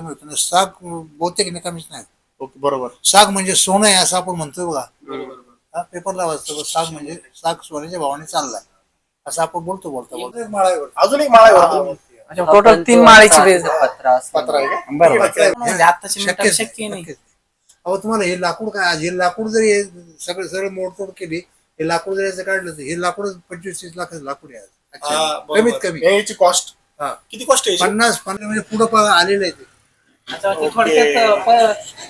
ना साग बहुतेक निकामीच नाही. ओके बरोबर. साग म्हणजे सोनं आहे असं आपण म्हणतोय बघा. हा, पेपरला वाचतो साग म्हणजे साग सोन्याच्या भावाने चाललाय. असं आपण बोलतो बोलतो बोलतो. माळावर अजून एक माळा. अच्छा टोटल तीन माळीची बेस पत्रा असतो पत्रा आहे का? बरोबर. शक्य नाही. अहो तुम्हाला हे लाकूड काय हे लाकूड जरी सगळं सगळं मोडतोड केली हे लाकूड जरी याचं काढलं तर हे लाकूड पंचवीस तीस लाखाचं लाकूड आहे. कमीत कमी. याची कॉस्ट. किती कॉस्ट आहे? पन्नास पन्नास म्हणजे पुढं आलेलं आहे ते. अच्छा, ते थोडक्यात प-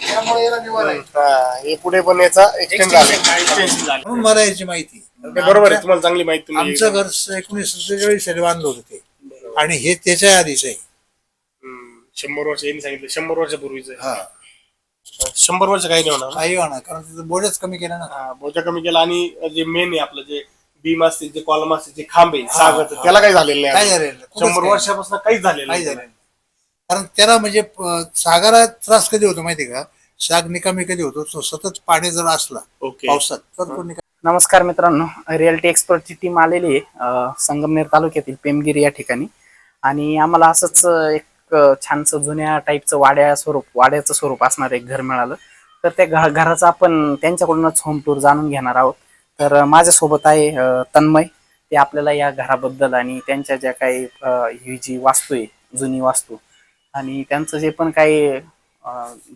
त्यामुळे याला निवारा आहे. हा, हे पुढे पण याचा एक्सटेंड झाला. म्हणून मला याची माहिती. हे बरोबर आहे तुम्हाला चांगली माहिती तुम्ही आमचं घर एकोणीसशे सत्तेचाळीस साली बांधलं होतं ते. आणि हे त्याच्या आधीच आहे. हम्म, शंभर वर्ष यांनी सांगितलं शंभर वर्षापूर्वीच आहे. हा. शंभर वर्ष काही नाही होणार काही होणार कारण तिथं बोजच कमी केला ना. हा, बोजा कमी केला आणि जे मेन आहे आपलं जे बीम असते जे कॉलम असते जे खांब आहे सागाचं त्याला काही झालेलं काय नाही झालेलं. कुठंच शंभर काही वर्षापासून काहीच झालेलं काही नाही. झालं नाही. कारण त्याला म्हणजे प- सागरा त्रास कधी होतो माहिती का? साग निकामी कधी होतो? तो सतत पाणी जर असला ओके. पावसात तर तो निकामी. नमस्कार मित्रांनो रिअल्टी एक्सपर्टची टीम आलेली आहे संगमनेर तालुक्यातील पेमगिरी या ठिकाणी. आणि आम्हाला असंच एक छानसं जुन्या टाईपचं वाड्या स्वरूप वाड्याचं स्वरूप असणार एक घर मिळालं. तर त्या घराचं आपण त्यांच्याकडूनच होम टूर जाणून घेणार आहोत. तर माझ्यासोबत आहे तन्मय. ते आपल्याला या घराबद्दल आणि त्यांच्या ज्या काही ही जी वास्तू आहे जुनी वास्तू आणि त्यांचं जे पण काही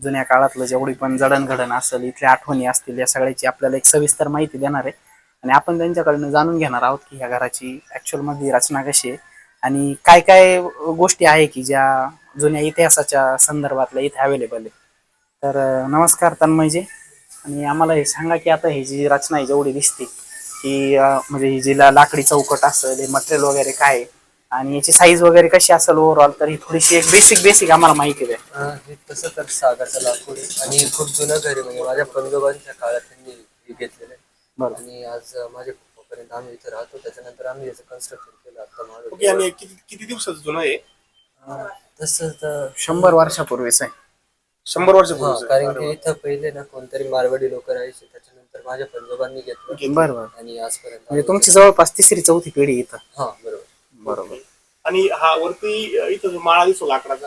जुन्या काळातलं जेवढी पण जडणघडण असेल इथल्या आठवणी असतील या सगळ्याची आपल्याला एक सविस्तर माहिती देणार आहे. आणि आपण त्यांच्याकडनं जाणून घेणार आहोत की ह्या घराची ॲक्च्युअलमध्ये रचना कशी आहे आणि काय काय गोष्टी आहे की ज्या जुन्या इतिहासाच्या संदर्भातल्या इथे अवेलेबल आहे. तर नमस्कार तन्मयजी. आणि आम्हाला हे सांगा की आता ही जी रचना आहे जेवढी दिसते की म्हणजे ही जिला लाकडी चौकट असेल हे मटेरियल वगैरे काय आहे आणि याची साईज वगैरे कशी असेल ओव्हरऑल तर ही थोडीशी एक बेसिक बेसिक आम्हाला माहिती द्या. अं, हे तसं तर सागाचं लाकूड आहे आणि खूप जुनं घर आहे म्हणजे माझ्या पंजोबांच्या काळात त्यांनी हे घेतलेलं आहे. बरं. आणि आज अं, माझ्या पप्पापर्यंत आम्ही इथे राहतो त्याच्यानंतर आम्ही याचं कन्स्ट्रक्शन केलं आता ओके किती किती दिवसाचं जुनं आहे? तसं तर शंभर वर्षापूर्वीच आहे. शंभर हा वर्षापूर्वीच आहे. कारण की इथं पहिले ना कोणतरी मारवाडी लोक राहायचे त्याच्यानंतर माझ्या पंजोबांनी घेतलं. बरं बरं. आणि आजपर्यंत म्हणजे तुमची जवळपास तिसरी चौथी पिढी इथं. हा बरोबर. बरोबर. आणि हा वरती इथं जो माळा दिसतो लाकडाचा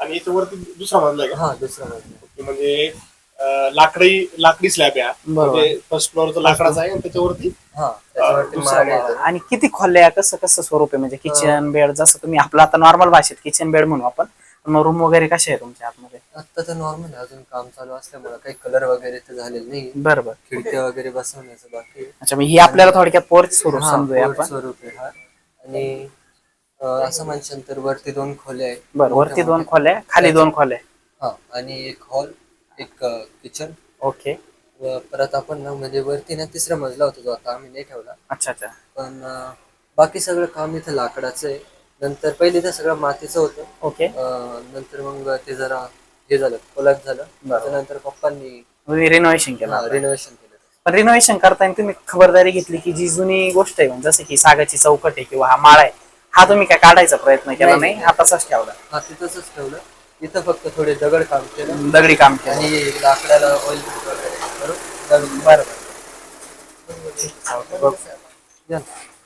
आणि इथं वरती दुसरा मजला आहे का? हा दुसरा मजला ओके, म्हणजे अं, लाकडी लाकडी स्लॅब आहे. बरोबर. म्हणजे फर्स्ट फ्लोअरचा लाकडाचा आहे आणि त्याच्यावरती हा त्याच्यावरती दुसरा माळ माळ. आहे. आणि किती खोल्या कसं कसं स्वरूप आहे? म्हणजे किचन बेड जसं तुम्ही आपलं आता नॉर्मल भाषेत किचन बेड म्हणू आपण मग रूम वगैरे कसे आहे तुमच्या आतमध्ये? आता तर नॉर्मल आहे. अजून काम चालू असल्यामुळे काही कलर वगैरे तर झालेलं नाही. बरं बरं खिडक्या वगैरे बसवण्याचं बाकी आहे. अच्छा मग ही आपल्याला थोडक्यात पोर्च स्वरूप हा, समजूया आपण. स्वरूप आहे हा. आणि अं, असं म्हणशाल तर वरती दोन खोल्या आहेत. बरं वरती दोन खोल्या खाली दोन खोल्या हा आणि एक हॉल एक किचन. ओके. व परत आपण ना म्हणजे वरती ना तिसरा मजला होता जो आता आम्ही नाही ठेवला. अच्छा अच्छा. पण अं, बाकी सगळं काम इथं लाकडाचं आहे. नंतर पहिले तर सगळं मातीचं होतं. ओके. अं, नंतर मग ते जरा हे झालं कोलाप झालं. त्याच्यानंतर पप्पांनी रिनोव्हेशन केलं रिनोव्हेशन केलं. पण रिनोव्हेशन करताना तुम्ही खबरदारी घेतली की जी जुनी गोष्ट आहे म्हणजे जसं की सागाची चौकट आहे किंवा हा माळा आहे हा तुम्ही काय काढायचा प्रयत्न केला नाही. हा तसाच ठेवला हा तिथंच ठेवलं इथं फक्त थोडे दगड काम केलं दगडी काम केलं आणि लाकडाला ऑइल.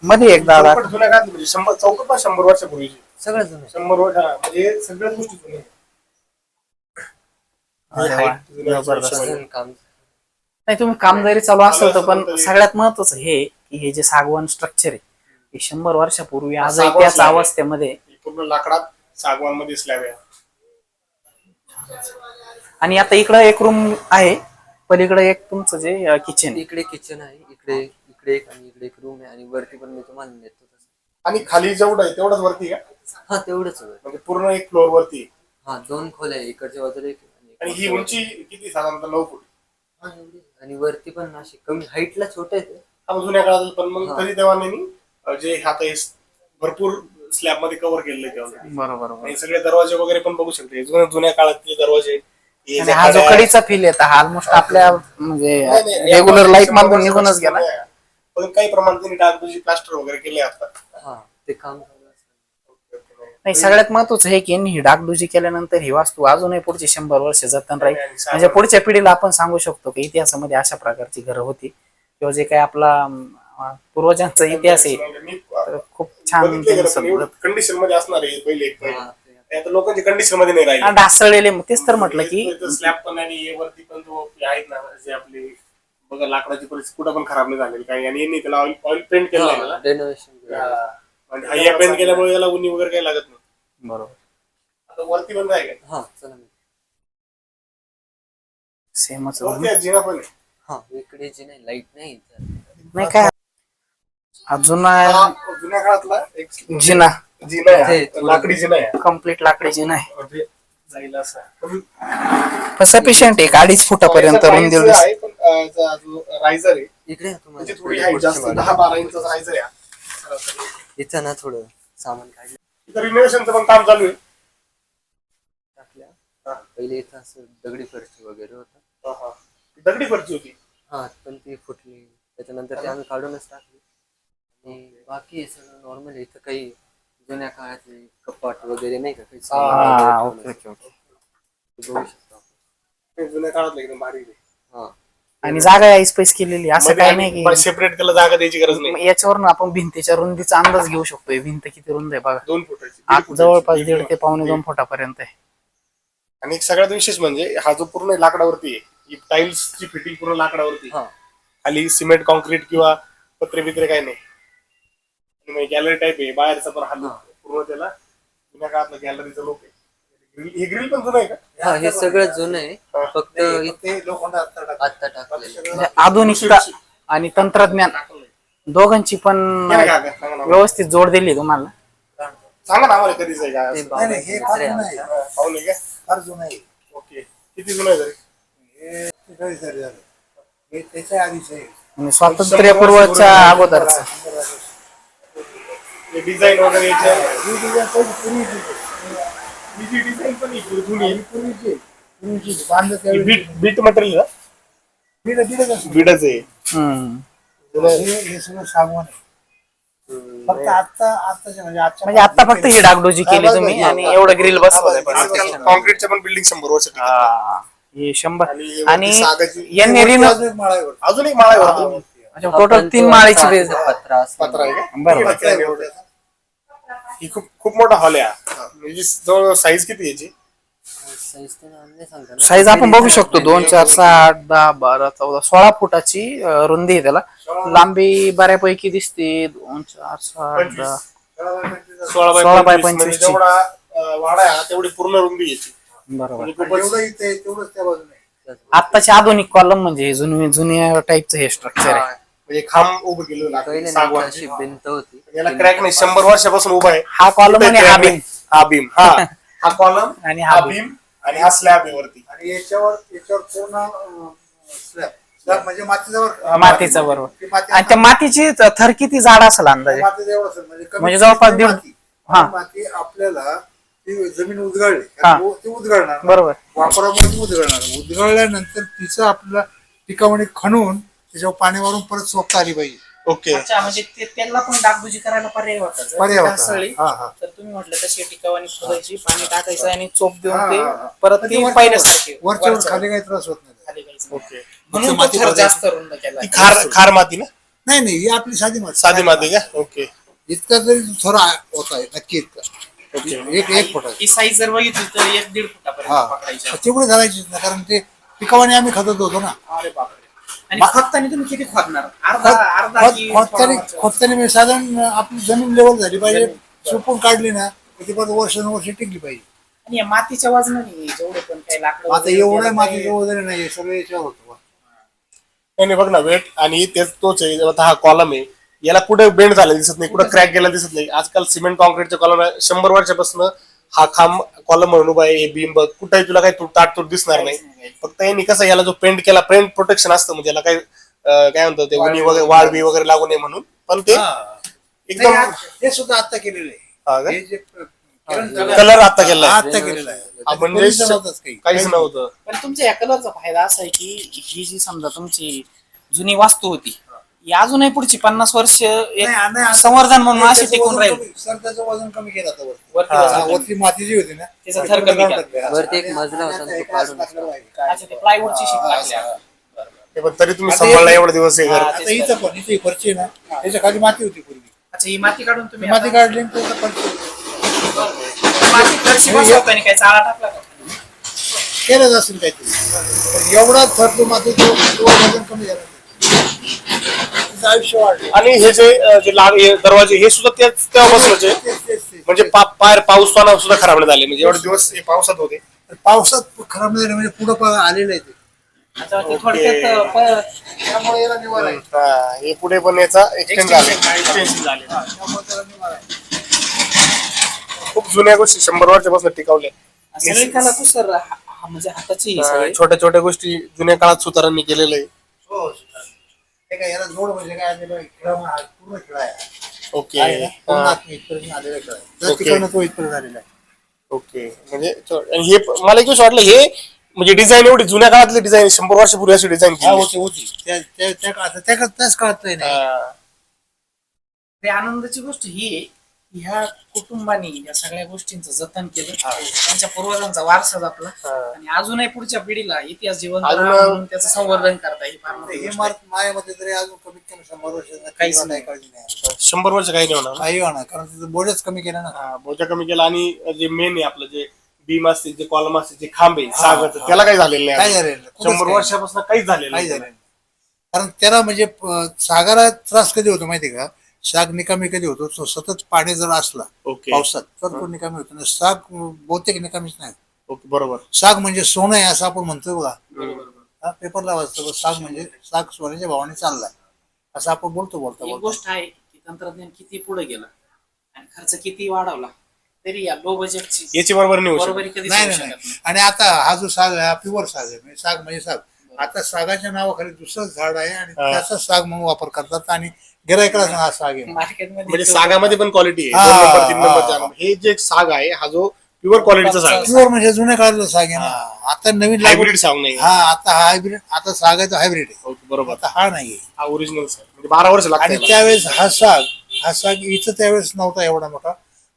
मध्ये एक दादा चौकट जुन्या काळात म्हणजे शंभर चौकट पण शंभर वर्षापूर्वीची सगळं जुनं आहे. शंभर वर्ष हा, म्हणजे सगळ्याच गोष्टी जुन्या आहेत. अरे वा, जुन्या जबरदस्त. वर्षामध्ये. अजून काम नाही तुम्ही काम जरी चालू असेल तर पण सगळ्यात महत्वाचं हे आहे की हे जे सागवान स्ट्रक्चर आहे हे शंभर वर्षापूर्वी आज सागवान त्याच slab आहे. अवस्थेमध्ये पूर्ण लाकडात सागवानमध्ये स्लॅब आहे आणि आता इकडं एक रूम आहे पलीकडे एक तुमचं जे किचन आहे इकडे किचन आहे इकडे इकडे एक आणि इकडे एक रूम आहे आणि वरती पण मी तुम्हाला नेतो तसं आणि खाली जेवढं आहे तेवढंच वरती का हा तेवढंच आहे. म्हणजे पूर्ण एक फ्लोअर वरती आहे. हा दोन खोल्या आहे इकडच्या बाजूला एक आणि आणि ही उंची किती साधारणतः नऊ फूट. हा, एवढी. आणि वरती पण अशी कमी हाईटला छोटे आहे ते. आता जुन्या काळात पण मग हा. तरी अं, जे आता हे भरपूर स्लॅबमध्ये कव्हर केलेलं आहे बरोबर आणि सगळे दरवाजे वगैरे पण बघू शकते जुन्या जुन्या काळातले दरवाजे हे आणि जे हा कडीचा फील येतो हा ऑलमोस्ट आपल्या म्हणजे नाही, नाही, रेग्युलर या लाईफ मधून निघूनच गेला नाही. पण काही प्रमाणात त्यांनी डागडुजी प्लास्टर वगैरे केले आता हा ते काम. नाही सगळ्यात महत्वाचं हे की यांनी ही डागडुजी केल्यानंतर ही वास्तू अजूनही पुढची शंभर वर्ष जतन राहील. म्हणजे पुढच्या पिढीला आपण सांगू शकतो की इतिहासामध्ये अशा प्रकारची घरं होती. किंवा जे काही आपला पूर्वजांचा इतिहास आहे खूप छान. कंडिशनमध्ये असणार आहे पहिले लोकांची कंडिशनमध्ये नाही राहिली. ढासळलेले मग तेच तर म्हटलं की स्लॅब पण आणि वरती पण जो आहेत ना जे आपले बघा लाकडाची परिस्थिती कुठं पण खराब नाही झालेली. काही आणि यांनी त्याला ऑइल पेंट केलं आहे आणि हाय पेंट केल्यामुळे याला उन्ही वगैरे काही लागत नाही. बरोबर. आता वरती पण आहे? का हा चला. सेमच वरती आहे, जिना पण आहे. हा इकडे जे नाही लाइट नाही. नाही काय? अजून हा जुन्या काळातला एक जिना. जिना आहे. हा. लाकडी जिना आहे. कंप्लीट लाकडी जिना आहे. म्हणजे जाईल असं. पण पण सफिशियंट आहे अडीच फुटापर्यंत याचा रुंदी rise आहे, पण अं, याचा जो रायझर आहे इकडे म्हणजे तुम्हाला. थोडी जास्त दहा बारा इंचाचा रायझर आहे हा. सरासरी. इथं ना थोडं सामान काढलं. इथं रिनोव्हेशनचं पण काम चालू आहे. टाकल्या पहिले इथं असं दगडी फरशी वगैरे होतं. हा, हा. दगडी फरची होती. हा पण ती फुटली. त्याच्यानंतर ते आम्ही काढूनच टाकली. आणि बाकी हे सगळं नॉर्मल इथं काही जुन्या काळातले कपाट वगैरे नाही का? काही सामान हा वगैरे ते बघू शकतो. आपण. ते जुन्या काळातलं एकदम भारी हा. आणि जागा आहे स्पेस केलेली असं काय नाही की सेपरेट त्याला जागा द्यायची गरज नाही. याच्यावरून आपण भिंतीच्या रुंदीचा अंदाज घेऊ शकतोय. भिंत किती रुंद आहे बघा. दोन फुटाची. जवळपास दीड ते पावणे दोन फुटापर्यंत आहे. आणि सगळ्यात विशेष म्हणजे हा जो पूर्ण लाकडावरती आहे ही टाइल्सची फिटिंग पूर्ण लाकडावरती. हा. खाली सिमेंट कॉन्क्रीट किंवा पत्रे बित्रे काही नाही. गॅलरी टाईप आहे बाहेरचा पण हाल पूर्ण त्याला जुन्या काळातलं गॅलरीचं लोक आहे. हे ग्रिल पण जुनं आहे का? हा हे सगळं जुनं आहे. फक्त आता टाकलेलं म्हणजे आधुनिकता आणि तंत्रज्ञान दोघांची पण. व्यवस्थित जोड दिली तुम्हाला. सांगा ना आम्हाला कधीच आहे का ते असं. नाही, नाही, हे फार जुनं आहे. हा, पाहून आहे का फार जुनं आहे. ओके. किती जुनं आहे तरी? हे तिकडे झालं झालं. हे त्याच्या आधीच आहे. म्हणजे स्वातंत्र्यपूर्वच्या अगोदरच. डिझाईन वगैरे याच्या ही डिझाईन पहिली पूर्वीची आहे. ही जी डिझाईन पण ही जुनी आहे. ही पूर्वीची आहे. पूर्वीची आहे. बांधलं ही त्यावेळी बीट बीट मटेरियल बिडं- बिडंच असतं. बीडच आहे हम्म. हे हे सगळं सागवान आहे फक्त आता आताच्या म्हणजे आजच्या म्हणजे आता फक्त ही डागडोजी केली तुम्ही आणि एवढं ग्रिल बसवलंय पण. आजकाल कॉन्क्रीटच्या पण बिल्डिंग शंभर वर्ष टिकतात. हा. हे शंभर आणि सागाची- यांनी रिनो अजून एक माळा आहे वरती. अजून एक माळा आहे वरती. टोटल तीन माळीची बेस पत्रा पत्रा आहे का? बरोबर. ही खूप खूप मोठा हॉल आहे हा. म्हणजे जवळ साईज किती याची? साईज तर नाही सांगता ना. साईज आपण बघू शकतो. दोन चार सहा आठ दहा बारा चौदा सोळा फुटाची अं, रुंदी आहे त्याला. लांबी बऱ्यापैकी दिसते. दोन चार सहा आठ दहा. सोळा सोळा बाय पंचवीस. म्हणजे 25 ची. जेवढा अं, वाडा आहे हा, तेवढी पूर्ण रुंदी याची. बरोबर. म्हणजे आणि खूपच जेवढं इथे आहे, तेवढंच त्या बाजूने. आहे. आत्ताचे आधुनिक कॉलम म्हणजे हे जुने जुन्या टाईपचं हे स्ट्रक्चर आहे. म्हणजे खांब उभं. पहिले नाही सागवान. अशी भिंत होती. याला क्रॅक नाही शंभर वर्षापासून उभा आहे. हा कॉलम आणि हा बीम हा भीम हा. हा कॉलम आणि हा हा भीम आणि हा स्लॅब आहे वरती. आणि याच्यावर याच्यावर पूर्ण स्लॅब स्लॅब म्हणजे मातीच्यावर मातीचा बरोबर. आणि त्या मातीची थर किती जाड असेल अंदाजे. मातीचं एवढं असेल. म्हणजे कमीत म्हणजे जवळपास दीड- माती. हा. माती आपल्याला ती जमीन उजगळली हा. ती ती उजगळणार बरोबर. वापरामुळे ती उजगळणार उजगळल्यानंतर तिचं आपलं टिकावणी खणून त्याच्यावर पाणी मारून परत सोपता आली पाहिजे. ओके. अच्छा म्हणजे ते त्यांना पण डागडुजी करायला पर्याय होता जर पर्याय होता. ढासळली, हा, हा. तर तुम्ही म्हटलं तशी टिकावानी खोदायची पाणी टाकायचं आणि चोप देऊन ते हा, हा. परत ती पहिल्यासारखी वरच्यावर वरच्यावर. खाली काही त्रास होत नाही. खाली नाही. ओके. म्हणून तो माती थर पडायची. जास्त रुंद केला. ती खार खार माती ना? नाही नाही ही आपली साधी माती. साधी माती का? ओके. इतका जरी थोडा होत आहे नक्की इतका. ओके. एक एक फुटाची ही साईज जर बघितली तर एक दीड फुटापर्यंत हा. पकडायची. तेवढी घालायचीच ना कारण ते पिकावाने आम्ही खतत होतो ना. अरे बापरे. आणि खततानी तुम्ही किती खोदणार? अर्धा अर्धा की खोदतानी थोडा वरचा? खोदतानी म्हणजे साधारण आपली जमीन लेवल झाली पाहिजे. सुपून काढली ना तर ती परत वर्षानुवर्ष टिकली पाहिजे. आणि या मातीच्या वजनाने जेवढे पण काही लाकडं आता वगैरे एवढं गेलं मातीचं वगैरे नाही सगळं याच्यावर होतं नाही नाही, बघ ना वेट. आणि तेच तोच आहे. आता हा कॉलम आहे याला कुठे बेंड झाला दिसत नाही कुठे क्रॅक गेला दिसत नाही. आजकाल सिमेंट कॉन्क्रीटचे कॉलम शंभर वर्षापासून हा खांब कॉलम म्हणून उभा आहे हे बीम बघ. कुठेही तुला काही तुट- ताटतूट दिसणार नाही. फक्त यांनी कसं याला जो पेंट केला पेंट प्रोटेक्शन असतं म्हणजे याला काही काय म्हणतात ते उनी वगैरे वाळवी वगैरे लागू नये म्हणून. पण ते एकदम हे सुद्धा आता केलेलं आहे? हे कलर आता केलाय आता केलेलं आहे. हा, म्हणजे काहीच नव्हतं. पण तुमच्या या कलरचा फायदा असा आहे की ही जी समजा तुमची जुनी वास्तू होती ही अजूनही पुढची पन्नास वर्ष एक नाही, नाही, संवर्धन म्हणून अशी त्याचं टिकून वजन राहील कमी- सर त्याचं वजन कमी केलं आता वरती वरती हा, वजन कमी. वरती माती जी होती ना त्याचा थर कमी केला. वरती एक मजला होता तो काढून. अच्छा ते प्लायवूडची शीट लागली. हा. पण तरी तुम्ही आता सांभाळला एवढे दिवस हे घर हा, आता इथं पण इथे फरची ना त्याच्याखाली माती होती पूर्वी अच्छा ही माती काढून तुम्ही माती आता- काढली आणि त्याचं फरची माती कशी बसवताना काय चाळा टाकला का? केलंच असेल काहीतरी पण एवढा थर तो मात्र तो तो वजन कमी झालं तिचं आयुष्य वाढलं. आणि हे जे अं, जे लाग हे दरवाजे हे सुद्धा त्याच तेव्हा बसवायचे तेच, तेच, तेच. म्हणजे पा- पाय पाऊस पाना सुद्धा खराब नाही झाले. म्हणजे एवढे दिवस हे पावसात होते. पावसात खराब नाही झालं म्हणजे पुढं पण आलेलं आहे ते आता ते थोडक्यात प- त्यामुळे याला निवारा आहे. हा, हे पुढे पण याचा एक्सटेंड झाले. Extension. झाले. त्यामुळे त्याला निवारा आहे. खूप जुन्या गोष्टी शंभर वर्षापासून टिकवल्या. सगळी कला हा- हा म्हणजे हाताची ही सगळी. छोट्या छोट्या गोष्टी जुन्या काळात सुतारांनी केलेलं आहे. हो काय याला जोड म्हणजे काय आलेलं आहे, खेळा म्हणा, पूर्ण खेळा आहे ओके आहे ना? पूर्ण आत्म इथपर्यंत आलेला खेळा आहे. जर ओके. तिकडनं तो इथपर्यंत आलेला आहे ओके म्हणजे आणि हे प- मला एक गोष्ट वाटलं हे म्हणजे डिझाईन एवढी जुन्या काळातली डिझाईन शंभर वर्षापूर्वी अशी डिझाईन हा केली होती होती त्या त्या त्या काळात त्या काळात त्याच काळात नाही हा. ते आनंदाची गोष्ट ही आहे ह्या कुटुंबाने या सगळ्या गोष्टींचं जतन केलं. त्यांच्या पूर्वजांचा वारसा जपला. हा. आणि अजूनही पुढच्या पिढीला इतिहास अजून- राहावा म्हणून त्याचं संवर्धन करता ही फार मोठी हे गोष्ट मार्क माझ्यामध्ये तरी अजून कमीत कमी शंभर वर्ष काहीच नाही नाही. काळजी नाही. शंभर वर्ष काही नाही होणार काही होणार कारण तिथं बोजच कमी केलं ना. हा, बोजा कमी केला आणि जे मेन आहे आपलं जे बीम असते जे कॉलम असते जे खांब आहे सागाचं त्याला काही झालेलं काय नाही झालेलं नाही. कुठंच शंभर काही वर्षापासून काहीच झालेलं काही नाही. झालं नाही. कारण त्याला म्हणजे अं, सागरा त्रास कधी होतो माहिती का? साग निकामी कधी होतो? तो सतत पाणी जर असला पावसात तर तो निकामी होतो. साग बहुतेक निकामीच नाही. ओके बरोबर. साग म्हणजे सोनं आहे असं आपण म्हणतो बघा. हा पेपरला वाचतो साग म्हणजे साग सोन्याच्या भावाने चाललाय. असं आपण बोलतो बोलतो गोष्ट आहे की तंत्रज्ञान किती पुढे गेलं आणि खर्च किती वाढवला तरी या लो बजेटची याची बरोबर नाही नाही. आणि आता हा जो साग आहे हा प्युअर साग आहे म्हणजे साग म्हणजे साग. आता सागाच्या नावाखाली दुसरं झाड आहे आणि. त्याचा साग म्हणून वापर करतात आणि गिरायकला हा साग आहे. म्हणजे सागामध्ये पण क्वालिटी हा, आहे दोन नंबर तीन हा, नंबरचा हा. हे जे साग आहे हा जो प्युअर क्वालिटीचा साग आहे. प्युअर म्हणजे जुन्या काळातलं साग आहे ना. आता नवीन लागवड हायब्रिड साग नाही हा आता हायब्रिड आता सागाचा हायब्रिड आहे. ओके, बरोबर. आता हा नाहीये हा ओरिजिनल साग. म्हणजे बारा वर्ष आणि लागतात त्यावेळेस हा साग हा साग इथं त्यावेळेस नव्हता एवढा मोठा.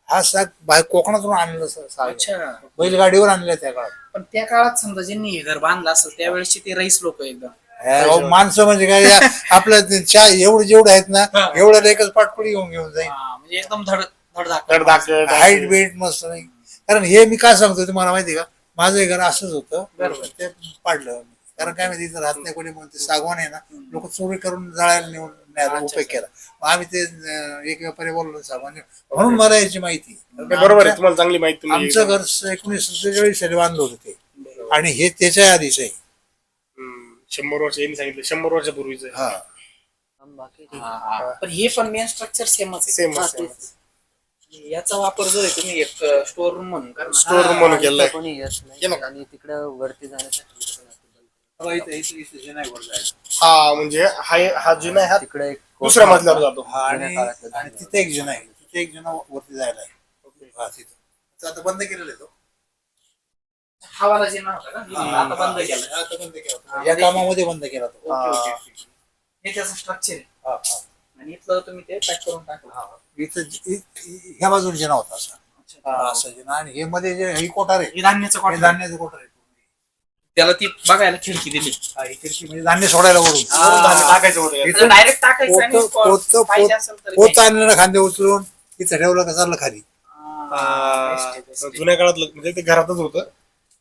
हा साग बाहेर कोकणातून आणलेला सा- साग आहे. अच्छा. बैलगाडीवर आणलेला त्या काळात. पण त्या काळात समजा ज्यांनी हे घर बांधलं असेल त्यावेळेसचे ते रईस लोक एकदम. अहो, माणसं म्हणजे काय या- आपल्या ते चा- एवढे जेवढे आहेत ना एवढ्याला एकच पाटपुडी घेऊन घेऊन जाईल हा, म्हणजे एकदम धड धडधाकट धडधाकट हाईट वेट मस्त नाही. कारण हे मी काय सांगतो तुम्हाला माहिती का? माझं हे घर असंच होतं. बरोबर. ते पाडलं कारण काय माहिती इथं राहत नाही कोणी म्हणून ते सागवान आहे ना लोक चोरी करून जाळायला नेऊन न्यायला उपयोग केला. मग आम्ही ते अं, एक व्यापारी बोललो सागवान म्हणून मला याची माहिती ते बरोबर आहे. तुम्हाला चांगली माहिती तुम्ही आमचं घर एकोणीसशे सत्तेचाळीस साली बांधलं होतं ते. आणि हे त्याच्या आधीच आहे. शंभर वर्ष यांनी सांगितलं शंभर वर्षापूर्वीच हा. पण हे पण मेन स्ट्रक्चर सेमच आहे सेम हा. याचा वापर जो आहे तुम्ही एक स्टोर रूम म्हणून करणार. स्टोर रूम म्हणून केलंय. कोणी येत केलं नाही? आणि तिकडं वरती जाण्यासाठी इकडं जातो. बघा इथं इथं इथं जे नाही वर जायचं. हा म्हणजे हा हा जुना आहे हा तिकडे एक दुसऱ्या मजल्यावर जातो. हा आणि तिथे एक जण आहे. तिथे एक जण वरती जायला आहे. हा तिथं. तो आता बंद केलेलं आहे तो. हवाला जे नाव होतं ना आता बंद केलं. हा, आता बंद केला तो. या कामामध्ये बंद केला तो ओके ओके ओके. हे त्याचं स्ट्रक्चर आहे. हा, हा. आणि इथलं तुम्ही ते पॅक करून टाकलं. इथं इ- इ- ह्या बाजूला जिना होता असा. हा, असा जिना आणि हे मध्ये जे ही कोठार आहे. हे धान्याचं हे कॉटन धान्याचं कोठार आहे. त्याला ती बघायला खिडकी दिली. हा, ही खिडकी म्हणजे धान्य सोडायला वरून. धान्य टाकायचं होतं यात. इथून डायरेक्ट टाकायचं आणि पोतं- पोतं- पाहिजे असेल तर पोत आणलेलं खांदे उचलून इथं ठेवलं का चाललं खाली. हा, best आहे, best आहे. जुन्या काळात म्हणजे ते घरातच होतं.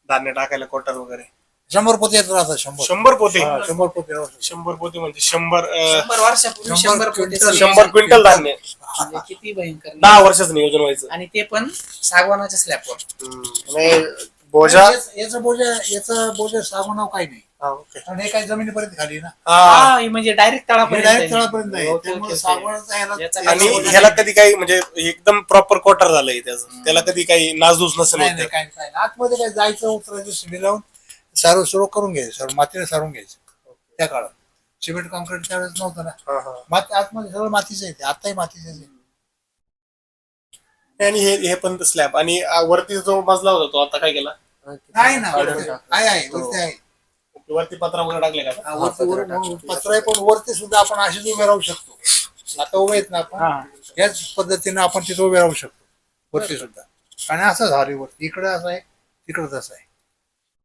धान्य टाकायला कोटर वगैरे. शंभर पोते येत राहतात शंभर. शंभर पोते? हा, शंभर पोते राहतात. शंभर पोते म्हणजे शंभर अं, शंभर वर्षापूर्वी शंभर शंभर क्विंटल- पोते शंभर क्विंटल धान्य. म्हणजे किती भयंकर. दहा वर्षाचं नियोजन व्हायचं. आणि ते पण सागवानाच्या स्लॅबवर हम्म. आणि बोजा? याचं- बोजा याचं बोजा सांगू नाव काही नाही. ओके. कारण हे काही जमिनीपर्यंत खाली ना हा. म्हणजे डायरेक्ट तळापर्यंत डायरेक्ट. तळापर्यंत आहे ओके, ओके, त्यामुळे ओके. सागवानाचा ह्याला- आणि काही ह्याला कधी काही म्हणजे एकदम प्रॉपर क्वार्टर झालंय त्याचं त्याला कधी काही नासधूस नसेल नाही नाही. काय काय नाही. आतमध्ये काय जायचं उतरायचं शिडी लावून सारं सुरू करून घ्यायचं सर्व मातीने सारून घ्यायचं त्या काळात सिमेंट कॉन्क्रीट त्यावेळेस नव्हतं ना हा, हा. माती आतमध्ये सगळं मातीचं आहे ते आताही मातीचं आहे आणि हे हे पण स्लॅब आणि वरती जो मजला होता तो आता काय केला नाही ना वरती-. आहे आहे वरती आहे वरती पत्रा वगैरे टाकले का? हा, वरती वर- पत्र आहे पण वरती सुद्धा आपण अशीच उभे राहू शकतो. आता उभे आहेत ना. आपण. याच पद्धतीने आपण तिथे उभे राहू शकतो. वरती सुद्धा. आणि असं झालं वरती. इकडे असं आहे तिकडे तसं आहे.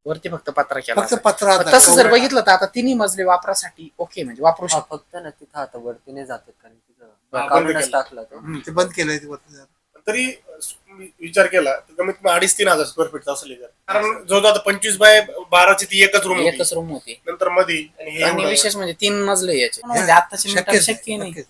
वरती फक्त पत्रा केला फक्त पत्र आता तसं जर तेवढं- बघितलं तर आता तिन्ही मजले वापरासाठी ओके म्हणजे वापरू हा, शकतो. फक्त ना तिथं आता वरती नाही जातात कारण हा, तिथं बंद काढूनच केलं. टाकला तो. हम्म, ते बंद केलंय ते वरती जरा. तरी विचार केला तर कमीत कमी अडीच तीन हजार स्क्वेअर फीटचा असेल हे घर कारण जो आता पंचवीस बाय बाराची ती एकच रूम एकच रूम होती नंतर मध्ये आणि हे आणि एवढं- विशेष म्हणजे तीन मजले याचे म्हणजे आताच्या मिनिटात शक्यच शक्य नाही, शक्यच.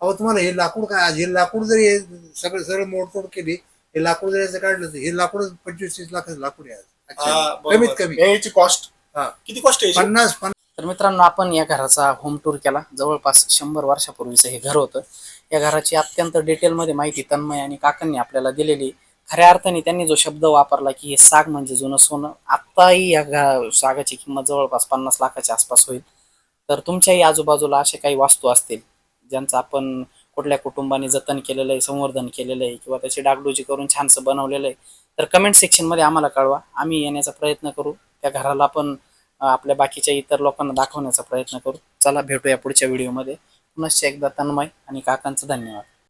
अहो तुम्हाला हे लाकूड काय हे लाकूड जरी हे सगळं सरळ मोडतोड केली हे लाकूड जरी याचं काढलं तर हे लाकूड पंचवीस तीस लाखाचं लाकूड आहे आज. हा, अच्छा. बरोबर. कमीत कमी याची कॉस्ट हा. किती कॉस्ट आहे? पन्नास पन्नास तर मित्रांनो आपण या घराचा होम टूर केला जवळपास शंभर वर्षापूर्वीचं हे घर होतं या घराची अत्यंत डिटेलमध्ये माहिती तन्मय आणि काकांनी आपल्याला दिलेली. खऱ्या अर्थाने त्यांनी जो शब्द वापरला की हे साग म्हणजे जुनं सोनं आत्ताही या घा- सागाची किंमत जवळपास पन्नास लाखाच्या आसपास होईल. तर तुमच्याही आजूबाजूला असे काही वास्तू असतील ज्यांचं आपण कुठल्या कुटुंबाने जतन केलेलं आहे संवर्धन केलेलं आहे किंवा त्याची डागडुजी करून छानसं बनवलेलं आहे तर कमेंट सेक्शनमध्ये आम्हाला कळवा. आम्ही येण्याचा प्रयत्न करू. त्या घराला पण आपल्या बाकीच्या इतर लोकांना दाखवण्याचा प्रयत्न करू. चला भेटूया पुढच्या व्हिडिओमध्ये पुनश्च एकदा तन्मय आणि काकांचं धन्यवाद.